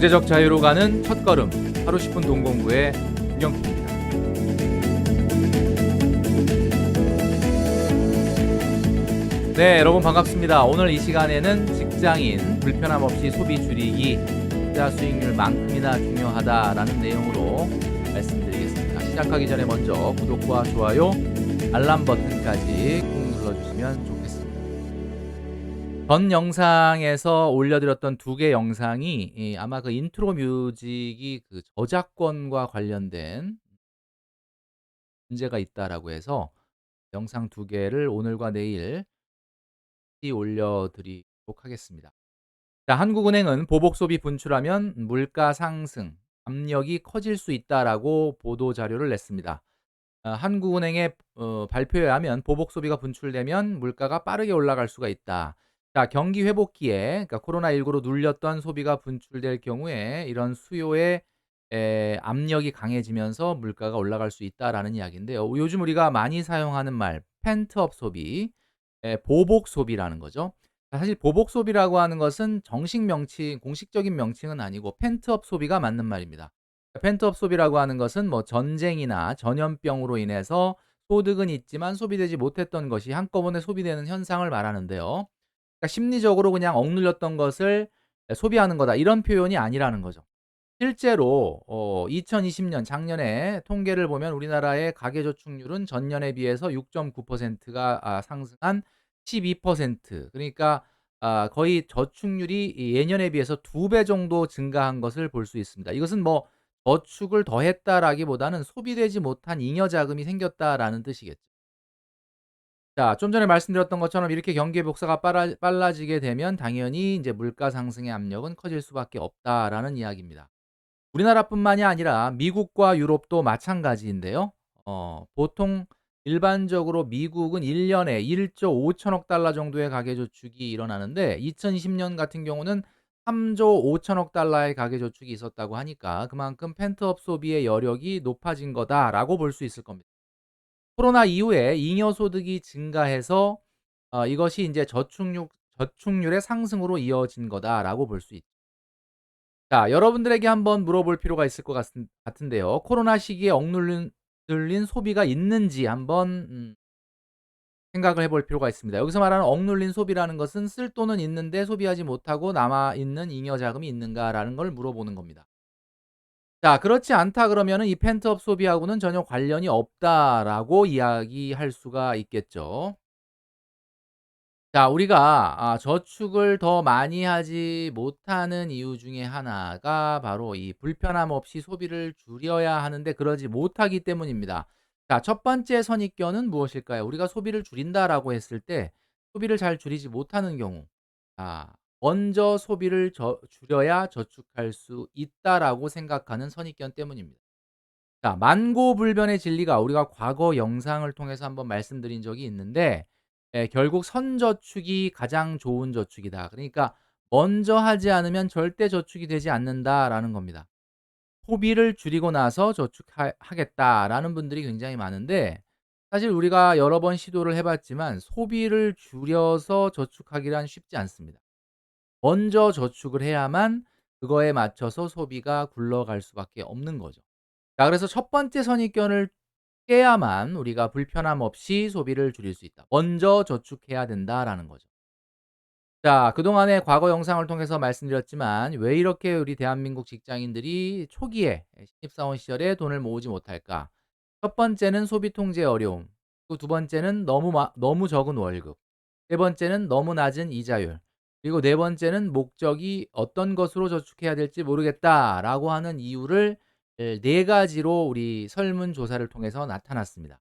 경제적 자유로 가는 첫걸음 하루 10분 동공부의 김경필입니다. 네, 여러분 반갑습니다. 오늘 이 시간에는 직장인 불편함 없이 소비 줄이기 투자 수익률만큼이나 중요하다라는 내용으로 말씀드리겠습니다. 시작하기 전에 먼저 구독과 좋아요, 알람 버튼까지 꾹 눌러주시면 좋겠습니다. 전 영상에서 올려드렸던 두 개 영상이 이 아마 그 인트로 뮤직이 그 저작권과 관련된 문제가 있다라고 해서 영상 두 개를 오늘과 내일 올려드리도록 하겠습니다. 자, 한국은행은 보복 소비 분출하면 물가 상승 압력이 커질 수 있다라고 보도 자료를 냈습니다. 아, 한국은행의 어, 발표에 하면 보복 소비가 분출되면 물가가 빠르게 올라갈 수가 있다. 자, 경기 회복기에 그러니까 코로나19로 눌렸던 소비가 분출될 경우에 이런 수요의 에, 압력이 강해지면서 물가가 올라갈 수 있다라는 이야기인데요. 요즘 우리가 많이 사용하는 말 펜트업 소비, 에, 보복 소비라는 거죠. 사실 보복 소비라고 하는 것은 정식 명칭, 공식적인 명칭은 아니고 펜트업 소비가 맞는 말입니다. 펜트업 소비라고 하는 것은 뭐 전쟁이나 전염병으로 인해서 소득은 있지만 소비되지 못했던 것이 한꺼번에 소비되는 현상을 말하는데요. 그러니까 심리적으로 그냥 억눌렸던 것을 소비하는 거다 이런 표현이 아니라는 거죠. 실제로 어 2020년 작년에 통계를 보면 우리나라의 가계 저축률은 전년에 비해서 6.9%가 아 상승한 12% 그러니까 아 거의 저축률이 이 예년에 비해서 2배 정도 증가한 것을 볼 수 있습니다. 이것은 뭐 저축을 더했다라기보다는 소비되지 못한 잉여 자금이 생겼다라는 뜻이겠죠. 자, 좀 전에 말씀드렸던 것처럼 이렇게 경기 복사가 빨라, 빨라지게 되면 당연히 이제 물가 상승의 압력은 커질 수밖에 없다라는 이야기입니다. 우리나라뿐만이 아니라 미국과 유럽도 마찬가지인데요. 어, 보통 일반적으로 미국은 1년에 1조 5천억 달러 정도의 가계 저축이 일어나는데 2020년 같은 경우는 3조 5천억 달러의 가계 저축이 있었다고 하니까 그만큼 펜트업 소비의 여력이 높아진 거다라고 볼 수 있을 겁니다. 코로나 이후에 잉여 소득이 증가해서 어, 이것이 이제 저축률 저축률의 상승으로 이어진 거다라고 볼 수 있죠. 자, 여러분들에게 한번 물어볼 필요가 있을 것 같, 같은데요. 코로나 시기에 억눌린 눌린 소비가 있는지 한번 음, 생각을 해볼 필요가 있습니다. 여기서 말하는 억눌린 소비라는 것은 쓸 돈은 있는데 소비하지 못하고 남아 있는 잉여 자금이 있는가라는 걸 물어보는 겁니다. 자, 그렇지 않다 그러면은 이 펜트업 소비하고는 전혀 관련이 없다라고 이야기할 수가 있겠죠. 자, 우리가 아 저축을 더 많이 하지 못하는 이유 중에 하나가 바로 이 불편함 없이 소비를 줄여야 하는데 그러지 못하기 때문입니다. 자, 첫 번째 선입견은 무엇일까요? 우리가 소비를 줄인다라고 했을 때 소비를 잘 줄이지 못하는 경우. 자, 먼저 소비를 저 줄여야 저축할 수 있다라고 생각하는 선입견 때문입니다. 자, 만고불변의 진리가 우리가 과거 영상을 통해서 한번 말씀드린 적이 있는데 예 결국 선저축이 가장 좋은 저축이다. 그러니까 먼저 하지 않으면 절대 저축이 되지 않는다라는 겁니다. 소비를 줄이고 나서 저축하겠다라는 분들이 굉장히 많은데 사실 우리가 여러 번 시도를 해 봤지만 소비를 줄여서 저축하기란 쉽지 않습니다. 먼저 저축을 해야만 그거에 맞춰서 소비가 굴러갈 수밖에 없는 거죠. 자 그래서 첫 번째 선입견을 깨야만 우리가 불편함 없이 소비를 줄일 수 있다. 먼저 저축해야 된다라는 거죠. 자, 그동안의 과거 영상을 통해서 말씀드렸지만 왜 이렇게 우리 대한민국 직장인들이 초기에 신입사원 시절에 돈을 모으지 못할까? 첫 번째는 소비 통제 어려움. 또 두 번째는 너무 마, 너무 적은 월급. 세 번째는 너무 낮은 이자율. 그리고 네 번째는 목적이 어떤 것으로 저축해야 될지 모르겠다라고 하는 이유를 네 가지로 우리 설문 조사를 통해서 나타났습니다.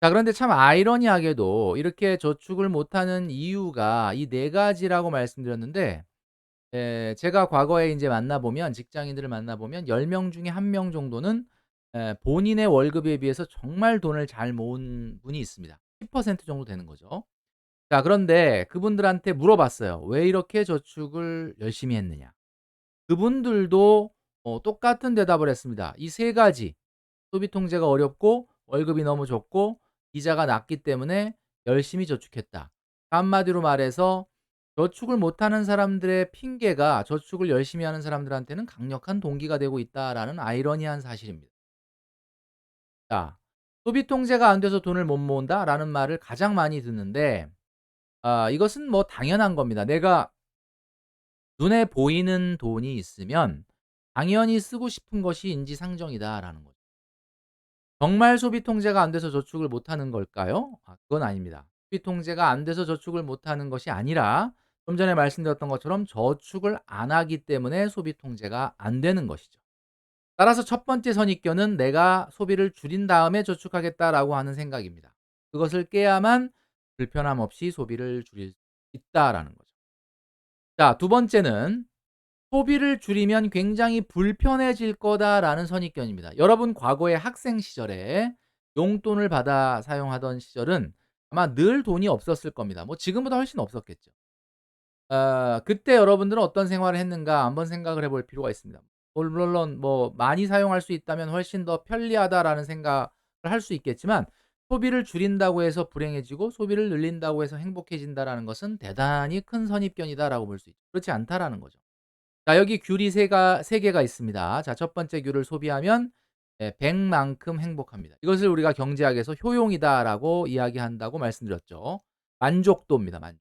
자 그런데 참 아이러니하게도 이렇게 저축을 못하는 이유가 이 네 가지라고 말씀드렸는데 에 제가 과거에 인제 만나 보면 직장인들을 만나 보면 10명 중에 1명 정도는 에 본인의 월급에 비해서 정말 돈을 잘 모은 분이 있습니다. 10% 정도 되는 거죠. 자 그런데 그분들한테 물어봤어요. "왜 이렇게 저축을 열심히 했느냐?" 그분들도 어 똑같은 대답을 했습니다. 이 세 가지 소비 통제가 어렵고 월급이 너무 적고 이자가 낮기 때문에 열심히 저축했다. 한마디로 말해서 저축을 못하는 사람들의 핑계가 저축을 열심히 하는 사람들한테는 강력한 동기가 되고 있다라는 아이러니한 사실입니다. 자, 소비 통제가 안 돼서 돈을 못 모은다라는 말을 가장 많이 듣는데 아 이것은 뭐 당연한 겁니다. 내가 눈에 보이는 돈이 있으면 당연히 쓰고 싶은 것이 인지상정이다라는 거죠. 정말 소비 통제가 안 돼서 저축을 못 하는 걸까요? 아 그건 아닙니다. 소비 통제가 안 돼서 저축을 못 하는 것이 아니라 좀 전에 말씀드렸던 것처럼 저축을 안 하기 때문에 소비 통제가 안 되는 것이죠. 따라서 첫 번째 선입견은 '내가 소비를 줄인 다음에 저축하겠다.'라고 하는 생각입니다. 그것을 깨야만 불편함 없이 소비를 줄일 수 있다라는 거죠. 자, 두 번째는 '소비를 줄이면 굉장히 불편해질 거다.'라는 선입견입니다. 여러분 과거에 학생 시절에 용돈을 받아 사용하던 시절은 아마 늘 돈이 없었을 겁니다. 뭐 지금보다 훨씬 없었겠죠. 아 그때 여러분들은 어떤 생활을 했는가 한번 생각을 해볼 필요가 있습니다. 물 물론 뭐 많이 사용할 수 있다면 '훨씬 더 편리하다.'라는 생각을 할 수 있겠지만 소비를 줄인다고 해서 불행해지고 소비를 늘린다고 해서 행복해진다라는 것은 '대단히 큰 선입견이다.'라고 볼 수 있죠. 그렇지 않다라는 거죠. 자 여기 귤이 세가 세 개가 있습니다. 자 첫 번째 귤을 소비하면 예100 만큼 행복합니다. 이것을 우리가 경제학에서 효용이다라고 이야기한다고 말씀드렸죠. 만족도입니다. 만자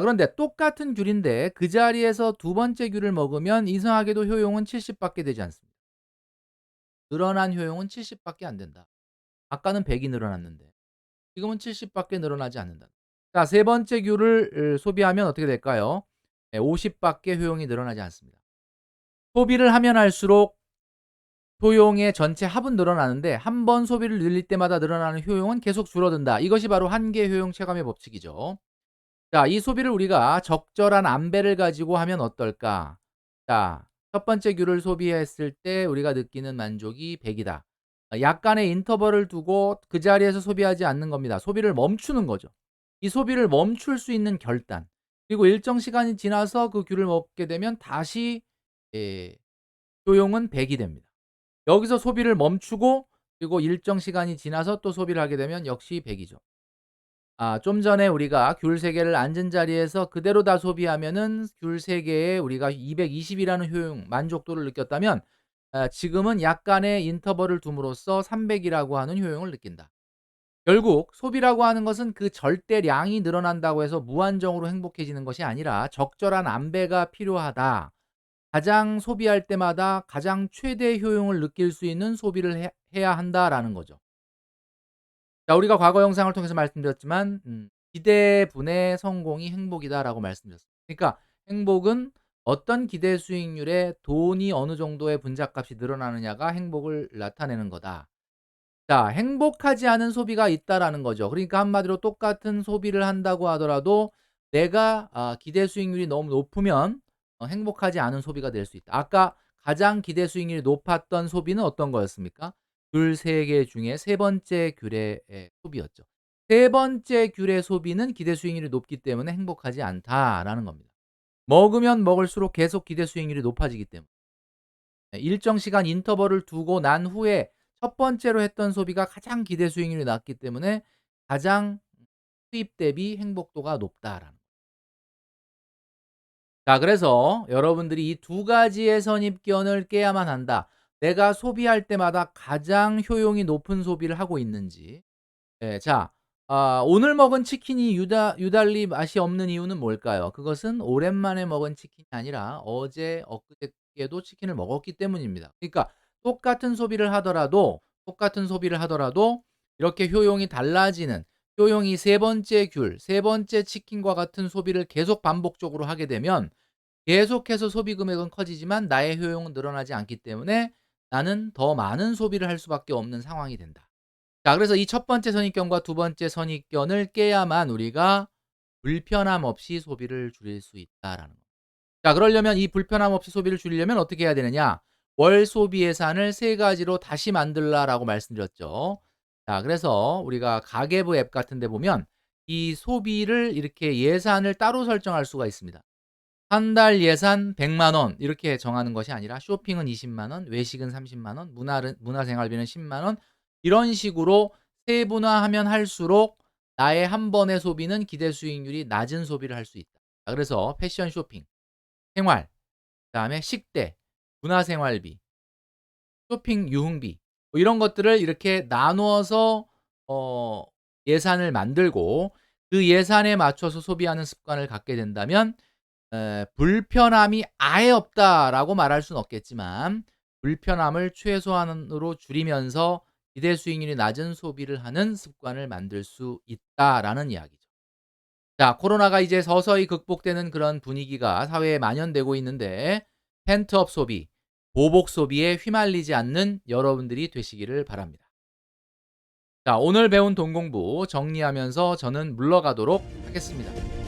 그런데 똑같은 귤인데 그 자리에서 두 번째 귤을 먹으면 이상하게도 효용은 70 밖에 되지 않습니다. 늘어난 효용은 70 밖에 안 된다. 아까는 100이 늘어났는데 지금은 70 밖에 늘어나지 않는다. 자 세 번째 귤을 으 소비하면 어떻게 될까요? 예50 밖에 효용이 늘어나지 않습니다. 소비를 하면 할수록 효용의 전체 합은 늘어나는데 한 번 소비를 늘릴 때마다 늘어나는 효용은 계속 줄어든다. 이것이 바로 한계 효용 체감의 법칙이죠. 자, 이 소비를 우리가 적절한 안배를 가지고 하면 어떨까? 자, 첫 번째 귤을 소비했을 때 우리가 느끼는 만족이 100이다. 약간의 인터벌을 두고 그 자리에서 소비하지 않는 겁니다. 소비를 멈추는 거죠. 이 소비를 멈출 수 있는 결단. 그리고 일정 시간이 지나서 그 귤을 먹게 되면 다시 예 효용은 100이 됩니다. 여기서 소비를 멈추고 그리고 일정 시간이 지나서 또 소비를 하게 되면 역시 100이죠. 아 좀 전에 우리가 귤 3 개를 앉은 자리에서 그대로 다 소비하면은 귤 3 개에 우리가 220 이라는 효용 만족도를 느꼈다면 아 지금은 약간의 인터벌을 둠으로써 300 이라고 하는 효용을 느낀다. 결국 소비라고 하는 것은 그 절대량이 늘어난다고 해서 무한정으로 행복해지는 것이 아니라 적절한 안배가 필요하다. 가장 소비할 때마다 가장 최대 효용을 느낄 수 있는 소비를 해 해야 한다라는 거죠. 자 우리가 과거 영상을 통해서 말씀드렸지만 음 "기대분의 성공이 행복이다."라고 말씀드렸습니다. 그러니까 행복은 어떤 기대 수익률에 돈이 어느 정도의 분자값이 늘어나느냐가 행복을 나타내는 거다. 자 행복하지 않은 소비가 있다라는 거죠. 그러니까 한마디로 똑같은 소비를 한다고 하더라도 내가 아 기대 수익률이 너무 높으면 어 행복하지 않은 소비가 될 수 있다. 아까 가장 기대 수익률이 높았던 소비는 어떤 거였습니까? 귤 3개 중에 세 번째 예 소비였죠. 세 번째 귤의 소비는 기대 수익률이 높기 때문에 행복하지 않다라는 겁니다. 먹으면 먹을수록 계속 기대 수익률이 높아지기 때문에. 예 일정 시간 인터벌을 두고 난 후에 첫 번째로 했던 소비가 가장 기대 수익률이 낮기 때문에 가장 수입 대비 행복도가 높다라는 자 그래서 여러분들이 이 두 가지의 선입견을 깨야만 한다. 내가 소비할 때마다 가장 효용이 높은 소비를 하고 있는지. 예자 아 오늘 먹은 치킨이 유다 유달리 맛이 없는 이유는 뭘까요? 그것은 오랜만에 먹은 치킨이 아니라 어제 엊그저께도 치킨을 먹었기 때문입니다. 그러니까 똑같은 소비를 하더라도 똑같은 소비를 하더라도 이렇게 효용이 달라지는 효용이 세 번째 귤, 세 번째 치킨과 같은 소비를 계속 반복적으로 하게 되면 계속해서 소비 금액은 커지지만 나의 효용은 늘어나지 않기 때문에 나는 더 많은 소비를 할 수밖에 없는 상황이 된다. 자 그래서 이 첫 번째 선입견과 두 번째 선입견을 깨야만 우리가 불편함 없이 소비를 줄일 수 있다라는 겁니다. 자 그러려면 이 불편함 없이 소비를 줄이려면 어떻게 해야 되느냐? 월 소비 예산을 세 가지로 다시 만들라라고 말씀드렸죠. 자 그래서 우리가 가계부 앱 같은 데 보면 이 소비를 이렇게 예산을 따로 설정할 수가 있습니다. 한 달 예산 1 0 0만 원 이렇게 정하는 것이 아니라 쇼핑은 2 0만 원, 외식은 3 0만 원, 문화를 문화생활비는 1 0만 원 이런 식으로 세분화하면 할수록 나의 한 번의 소비는 기대 수익률이 낮은 소비를 할 수 있다. 자 그래서 패션 쇼핑, 생활, 그다음에 식대, 문화생활비, 쇼핑 유흥비 뭐 이런 것들을 이렇게 나누어서 어 예산을 만들고 그 예산에 맞춰서 소비하는 습관을 갖게 된다면 에 '불편함이 아예 없다.'라고 말할 수는 없겠지만 불편함을 최소한으로 줄이면서 기대 수익률이 낮은 소비를 하는 습관을 만들 수 있다라는 이야기죠. 자 코로나가 이제 서서히 극복되는 그런 분위기가 사회에 만연되고 있는데 펜트업 소비, 보복 소비에 휘말리지 않는 여러분들이 되시기를 바랍니다. 자 오늘 배운 돈 공부 정리하면서 저는 물러가도록 하겠습니다.